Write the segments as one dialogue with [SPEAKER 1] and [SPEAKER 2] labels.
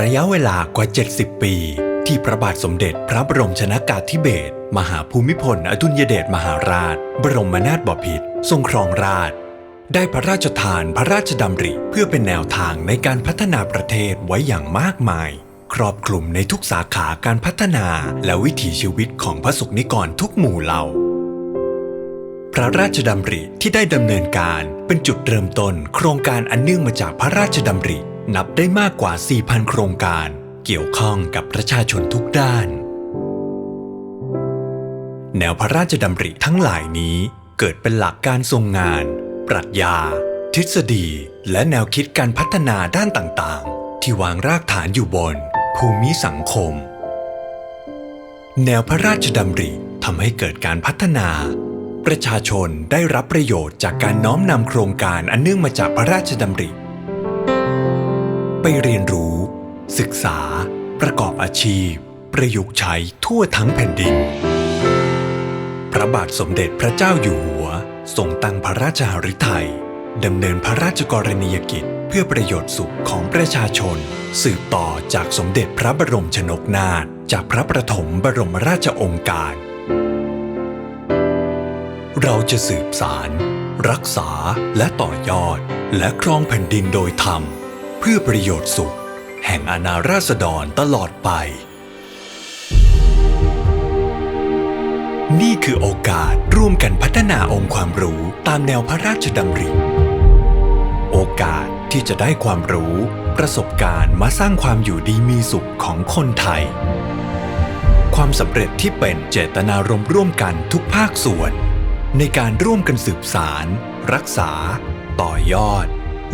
[SPEAKER 1] ระยะเวลากว่า 70 ปี ที่พระบาทสมเด็จพระบรมชนากาธิเบศรมหาภูมิพลอดุลยเดชมหาราช บรมนาถบพิตรทรงครองราชได้พระราชทานพระราชดำริเพื่อเป็นแนวทางในการพัฒนาประเทศไว้อย่างมากมาย ครอบคลุมในทุกสาขาการพัฒนาและวิถีชีวิตของพระสุนิกรทุกหมู่เหล่า พระราชดำริที่ได้ดำเนินการเป็นจุดเริ่มต้นโครงการอันเนื่องมาจากพระราชดำริ นับได้มากกว่า 4,000 โครงการเกี่ยวข้องกับประชาชนทุกด้าน แนวพระราชดำริทั้งหลายนี้เกิดเป็นหลักการทรงงาน ปรัชญา ทฤษฎี และแนวคิดการพัฒนาด้านต่างๆ ที่วางรากฐานอยู่บน ภูมิสังคม แนวพระราชดำริทำให้เกิดการพัฒนา ประชาชนได้รับประโยชน์จากการน้อมนำโครงการอันเนื่องมาจากพระราชดำริ ไปเรียนรู้ ศึกษา ประกอบอาชีพ ประยุกต์ใช้ทั่วทั้งแผ่นดิน พระบาทสมเด็จพระเจ้าอยู่หัวทรงตั้งพระราชหฤทัยดำเนินพระราชกรณียกิจเพื่อประโยชน์สุขของประชาชน สืบต่อจากสมเด็จพระบรมชนกนาถจากพระประถมบรมราชองค์การ เราจะสืบสาร รักษาและต่อยอด และครองแผ่นดินโดยธรรม เพื่อประโยชน์สุข แห่งอาณาราษฎรตลอดไป นี่คือโอกาสร่วมกันพัฒนาองค์ความรู้ตามแนวพระราชดำริ โอกาสที่จะได้ความรู้ ประสบการณ์มาสร้างความอยู่ดีมีสุขของคนไทย ความสำเร็จที่เป็นเจตนารมณ์ร่วมกันทุกภาคส่วน ในการร่วมกันสืบสาร รักษา ต่อยอด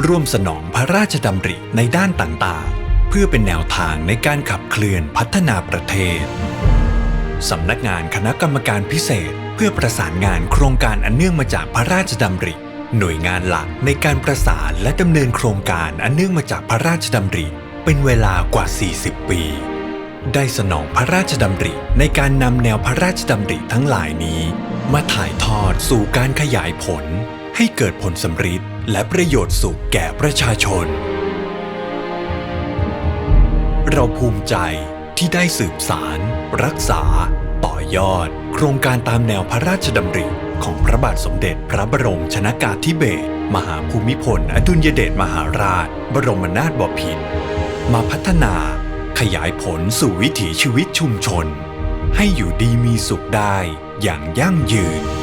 [SPEAKER 1] ร่วมสนองพระราชดำริในด้านต่างๆ เพื่อเป็นแนวทางในการขับเคลื่อนพัฒนาประเทศ สำนักงานคณะกรรมการพิเศษเพื่อประสานงานโครงการอันเนื่องมาจากพระราชดำริ หน่วยงานหลักในการประสานและดำเนินโครงการอันเนื่องมาจากพระราชดำริ เป็นเวลากว่า 40 ปี ได้สนองพระราชดำริในการนำแนวพระราชดำริทั้งหลายนี้ มาถ่ายทอดสู่การขยายผล ให้เกิดผลสำฤทธิ์และประโยชน์สุขแก่ประชาชน เราภูมิใจที่ได้สืบสาร รักษา ต่อยอด โครงการตามแนวพระราชดำริของพระบาทสมเด็จพระบรมชนากาธิเบศรมหาภูมิพล อดุลยเดชมหาราช บรมนาถบพิตรมาพัฒนา ขยายผลสู่วิถีชีวิตชุมชน ให้อยู่ดีมีสุขได้อย่างยั่งยืน